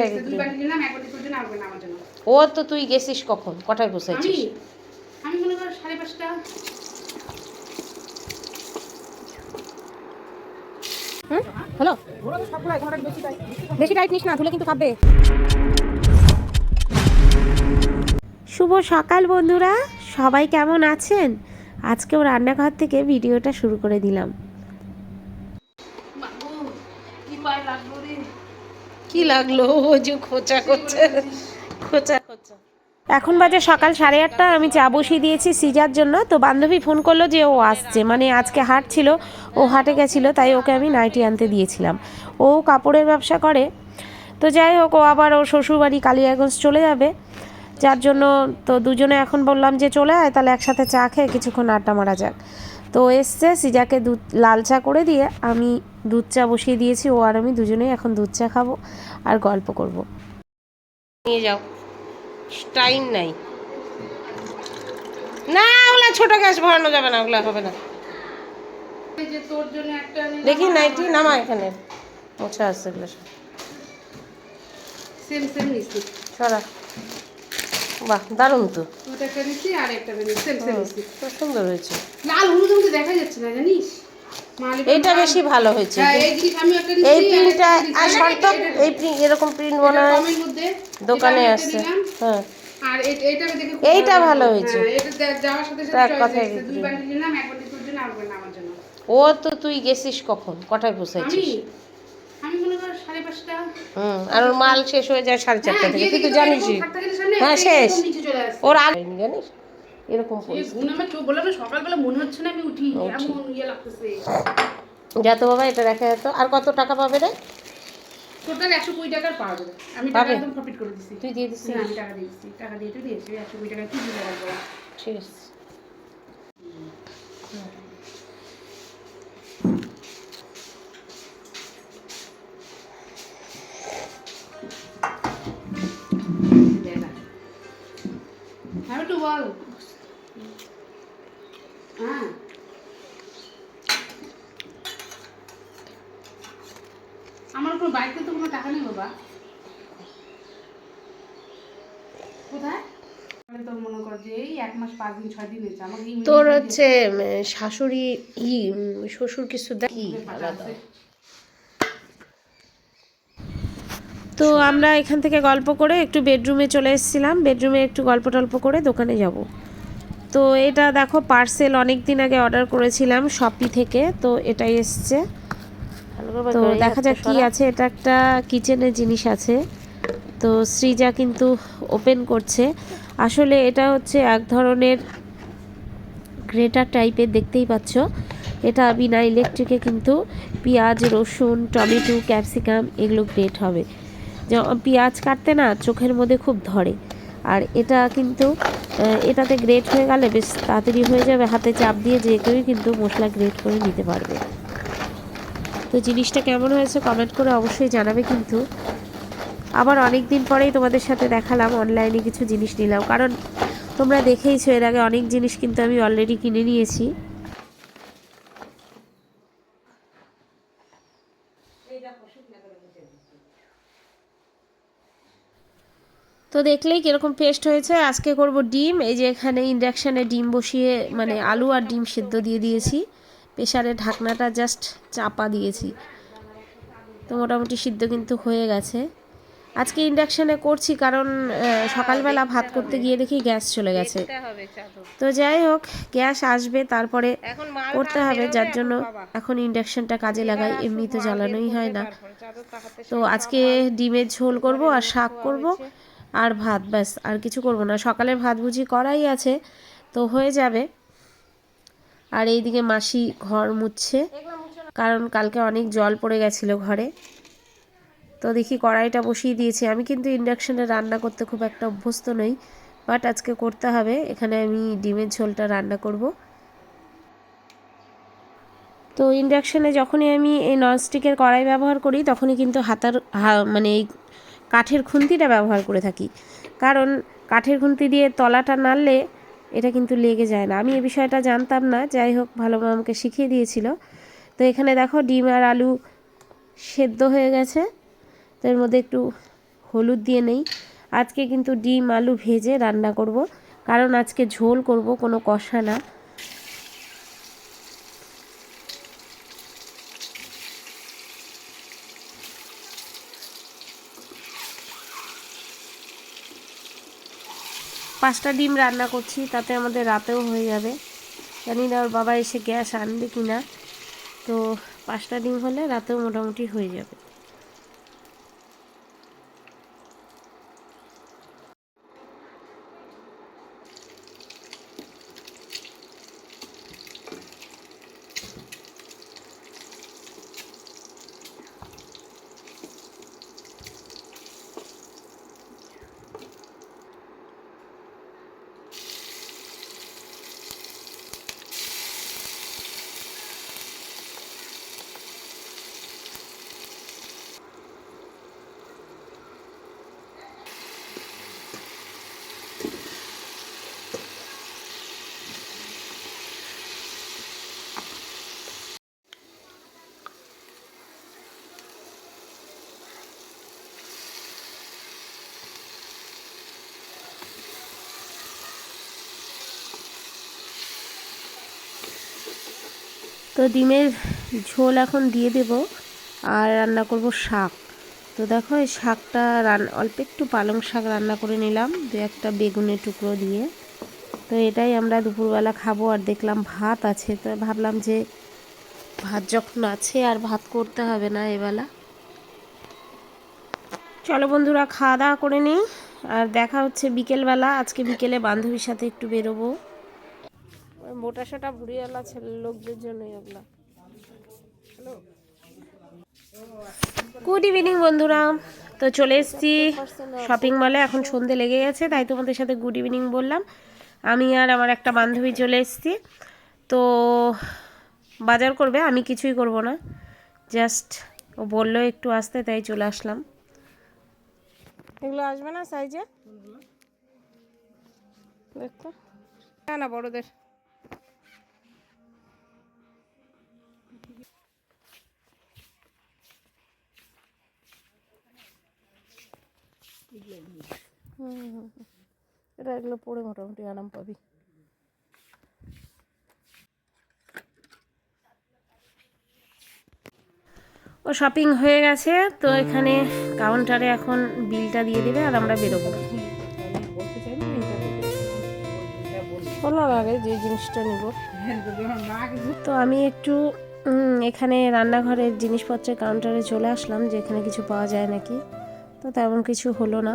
কোথায় ও তো তুই গেছিস কখন? কটায় আমি? বসাইছিস আমি মনে কর সাড়ে পাঁচটা। হলো? বেশি টাইট নিস না ধুলে কিন্তু কাঁপবে। শুভ সকাল বন্ধুরা সবাই কেমন আছেন? আজকেও রান্নাঘর থেকে ভিডিওটা শুরু করে দিলাম বাবু কি পায় লাগল রে কি লাগল? ও যে খোঁচা করছে। খোঁচা খোঁচা এখন বাজে সকাল সাড়ে আটটা, আমি চা বসিয়ে দিয়েছি সিজার জন্য। তো বান্ধবী ফোন করল যে ও আসছে। মানে আজকে হাট ছিল, ও হাটে গেছিল, তাই ওকে আমি নাইটি আনতে দিয়েছিলাম। ও কাপড়ের ব্যবসা করে। তো যাই হোক, ও আবার ওর শ্বশুরবাড়ি কালিয়াগঞ্জ চলে যাবে। যার জন্য তো দুজনে এখন বললাম যে চলে আয়, তাহলে একসাথে চা খেয়ে কিছুক্ষণ আড্ডা মারা যাক। তো এসছে সিজাকে দুধ লাল চা করে দিয়ে আমি দুধ চা বসিয়ে দিয়েছি ও আর আমি দুজনেই এখন দুধ চা খাব আর গল্প করব। নিয়ে যাও। টাইম নাই। না ওগুলা ছোট গ্যাস ভরানো যাবে না ওগুলা হবে না। এই যে তোর জন্য একটা নিলাম দেখি নাইটি নামা এখানে। মোছা আসছে এগুলো সব। সেম সেম নিছি। সরা। বাহ দারুণ তো। ওটা একটা নিছি আর একটা নিছি সেম সেম খুব সুন্দর হয়েছে। লাল হলুদ হলুদ দেখা যাচ্ছে না জানিস? এইটা বেশি ভালো হয়েছে। হ্যাঁ এই প্রিন্টটা আর এটা- এই print- এরকম প্রিন্ট মনে হয় দোকানে এটা আসছে। হ্যাঁ। আর এটা দেখে এইটা ভালো হয়েছে। হ্যাঁ, এটা যাওয়ার সাথে সাথে কথাই দুই বিক্রি। নিলাম এক বাটি তোর জন্য আর আমার জন্য। ও তো তুই গেছিস কখন? কটায় আমি? হুম আর ওর মাল শেষ হয়ে যায় সাড়ে চারটা হ্যাঁ, থেকে। তুই তো সামনে, হ্যাঁ, শেষ। ওর আল জানিস? এরকম সকালবেলা মনে হচ্ছে না আমি উঠি। ইয়ে যা তো বাবা এটা দেখা যেত। আর কত টাকা পাবে রে? টোটাল একশো কুড়ি টাকার পাওয়া যাবে। আমি টাকা একদম প্রফিট করে দিচ্ছি তুই দিয়ে দিছিস? আমি টাকা দিয়েছি টাকা দিয়ে তো দিয়েছি। একশো কুড়ি টাকা কি দিলে ঠিক আছে। আমার কোনো বাড়িতে তো কোনো টাকা নেই বাবা। কোথায়? তোর মনে কর যে এই এক মাস পাঁচ দিন ছয় দিন হয়েছে। আমাকে এই তোর মেয়ে হচ্ছে শাশুড়ি ই শ্বশুর কিছু আছে। তো আমরা এখান থেকে গল্প করে একটু বেডরুমে চলে এসেছিলাম। বেডরুমে একটু গল্প টল্প করে দোকানে যাব। তো এটা দেখো পার্সেল অনেক দিন আগে অর্ডার করেছিলাম শপি থেকে। তো এটাই এসছে। তো দেখা যাক কি আছে এটা একটা কিচেনের জিনিস আছে। তো সৃজা কিন্তু ওপেন করছে। আসলে এটা হচ্ছে এক ধরনের গ্রেটার টাইপের দেখতেই পাচ্ছ। এটা বিনা ইলেকট্রিকে কিন্তু পেঁয়াজ রসুন টমেটো ক্যাপসিকাম এগুলো গ্রেট হবে। যেমন পেঁয়াজ কাটতে না চোখের মধ্যে খুব ধরে। আর এটা কিন্তু এটাতে গ্রেট হয়ে গেলে বেশ তাড়াতাড়ি হয়ে যাবে। হাতে চাপ দিয়ে যে কেউই কিন্তু মশলা গ্রেট করে নিতে পারবে। তো জিনিসটা কেমন হয়েছে কমেন্ট করে অবশ্যই জানাবে কিন্তু আবার অনেক দিন পরেই তোমাদের সাথে দেখালাম অনলাইনে কিছু জিনিস নিলাম। কারণ তোমরা দেখেইছো, এর আগে অনেক জিনিস কিন্তু আমি অলরেডি কিনে নিয়েছি। তো দেখলেই কীরকম পেস্ট হয়েছে। আজকে করব ডিম, এই যে এখানে ইন্ডাকশানে ডিম বসিয়ে মানে আলু আর ডিম সেদ্ধ দিয়ে দিয়েছি। প্রেশারে ঢাকনাটা জাস্ট চাপা দিয়েছি। তো মোটামুটি সিদ্ধ কিন্তু হয়ে গেছে। আজকে ইন্ডাকশানে করছি কারণ সকালবেলা ভাত করতে গিয়ে দেখি গ্যাস চলে গেছে। তো যাই হোক গ্যাস আসবে তারপরে করতে হবে যার জন্য এখন ইন্ডাকশানটা কাজে লাগাই এমনি তো জ্বালানোই হয় না। তো আজকে ডিমের ঝোল করব আর শাক করব আর ভাত ব্যাস আর কিছু করব না। সকালের ভাত বুঝি করাই আছে তো হয়ে যাবে। আর এইদিকে মাসি ঘর মুছছে। কারণ কালকে অনেক জল পড়ে গেছিল ঘরে। তো দেখি কড়াইটা বসিয়ে দিয়েছি। আমি কিন্তু ইন্ডাকশানে রান্না করতে খুব একটা অভ্যস্ত নই, বাট আজকে করতে হবে। এখানে আমি ডিমের ঝোলটা রান্না করব। তো ইন্ডাকশানে যখনই আমি এই ননস্টিকের কড়াই ব্যবহার করি, তখনই কিন্তু হাতার মানে এই কাঠের খুন্তিটা ব্যবহার করে থাকি। কারণ কাঠের খুন্তি দিয়ে তলাটা নাড়লে এটা কিন্তু লেগে যায় না। আমি এ বিষয়টা জানতাম না, যাই হোক ভালো মা আমাকে শিখিয়ে দিয়েছিল। তো এখানে দেখো ডিম আর আলু সেদ্ধ হয়ে গেছে। তো এর মধ্যে একটু হলুদ দিয়ে নেই। আজকে কিন্তু ডিম, আলু ভেজে রান্না করব। কারণ আজকে ঝোল করব, কোনো কষা না। পাঁচটা ডিম রান্না করছি, তাতে আমাদের রাতেও হয়ে যাবে। জানি না ওর বাবা এসে গ্যাস আনবে কি না তো পাঁচটা ডিম হলে রাতেও মোটামুটি হয়ে যাবে। তো ডিমের ঝোল এখন দিয়ে দেব আর রান্না করব শাক। তো দেখো, এই শাকটা রান, অল্প একটু পালং শাক রান্না করে নিলাম, দু একটা বেগুনের টুকরো দিয়ে। তো এটাই আমরা দুপুরবেলা খাব আর দেখলাম ভাত আছে। তো ভাবলাম যে ভাত যখন আছে আর ভাত করতে হবে না এবেলা। চলো বন্ধুরা খাওয়া দাওয়া করে নিই। আর দেখা হচ্ছে বিকেলবেলা, আজকে বিকেলে বান্ধবীর সাথে একটু বেরোবো। ওই মোটা সোটা ভুড়িওয়ালা ছেলে লোকদের জন্য এগুলা গুড ইভিনিং বন্ধুরা। তো চলে এসেছি শপিং মলে এখন সন্ধে লেগে গেছে তাই তোমাদের সাথে গুড ইভিনিং বললাম। আমি আর আমার একটা বান্ধবী চলে এসেছি। তো বাজার করবে আমি কিছুই করব না। জাস্ট ও বলল একটু আসতে তাই চলে আসলাম। এগুলো আসবে না সাইজে দেখতো না না বড়দের। এটা এগুলো পরে মোটামুটি আরাম পাবি। ও শপিং হয়ে গেছে, তো এখানে কাউন্টারে এখন বিলটা দিয়ে দেবে আর আমরা বেরোবো। আগে যে জিনিসটা নিব। তো আমি একটু এখানে রান্নাঘরের জিনিসপত্রের কাউন্টারে চলে আসলাম যে এখানে কিছু পাওয়া যায় নাকি। তো তেমন কিছু হলো না।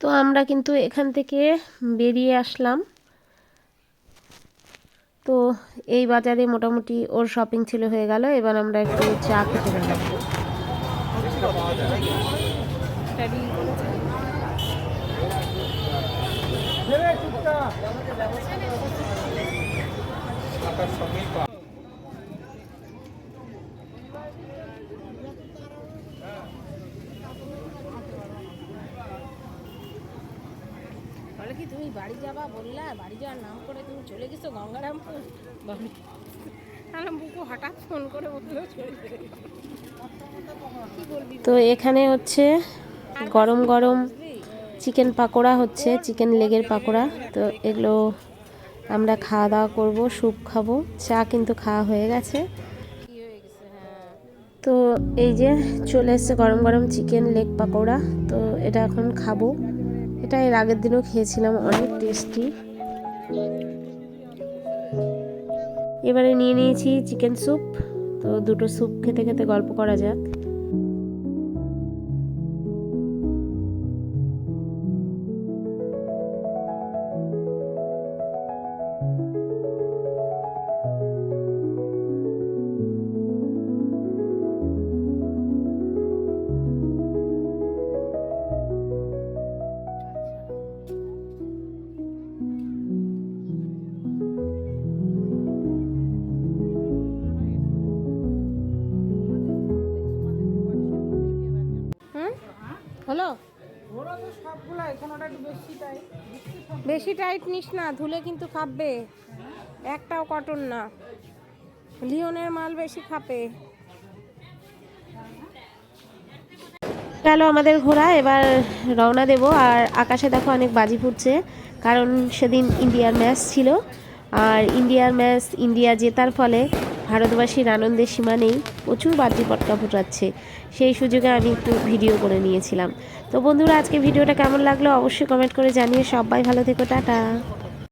তো আমরা কিন্তু এখান থেকে বেরিয়ে আসলাম। তো এই বাজারে মোটামুটি ওর শপিং ছিল হয়ে গেল, এবার আমরা একটু চা খেতে গেলাম বলে কি তুমি বাড়ি যাবা বললা বাড়ি যাওয়ার নাম করে তুমি চলে গেছো গঙ্গারামপুর? বাড়ি তাহলে বুকু হঠাৎ ফোন করে বলল তো এখানে হচ্ছে গরম গরম চিকেন পাকোড়া হচ্ছে চিকেন লেগের পাকোড়া। তো এগুলো আমরা খাওয়া দাওয়া করব স্যুপ খাব। চা কিন্তু খাওয়া হয়ে গেছে। তো এই যে চলে এসছে গরম গরম চিকেন লেগ পাকোড়া। তো এটা এখন খাব। এটা এর আগের দিনও খেয়েছিলাম, অনেক টেস্টি এবারে নিয়ে নিয়েছি চিকেন স্যুপ তো দুটো স্যুপ খেতে খেতে গল্প করা যাক। বলো বেশি টাইট নিস না ধুলে কিন্তু খাবে। একটাও কটন না। লিওনের মাল বেশি খাপে গেল আমাদের ঘোরা এবার রওনা দেব। আর আকাশে দেখো অনেক বাজি ফুটছে কারণ সেদিন ইন্ডিয়ার ম্যাচ ছিল। আর ইন্ডিয়ার ম্যাচ ইন্ডিয়া জেতার ফলে ভারতবাসীর আনন্দের সীমা নেই, প্রচুর বাড়তি পটকা ফুটাচ্ছে। সেই সুযোগে আমি একটু ভিডিও করে নিয়েছিলাম। তো বন্ধুরা আজকে ভিডিওটা কেমন লাগল অবশ্যই কমেন্ট করে জানিয়ে সবাই ভালো থেকো, টাটা।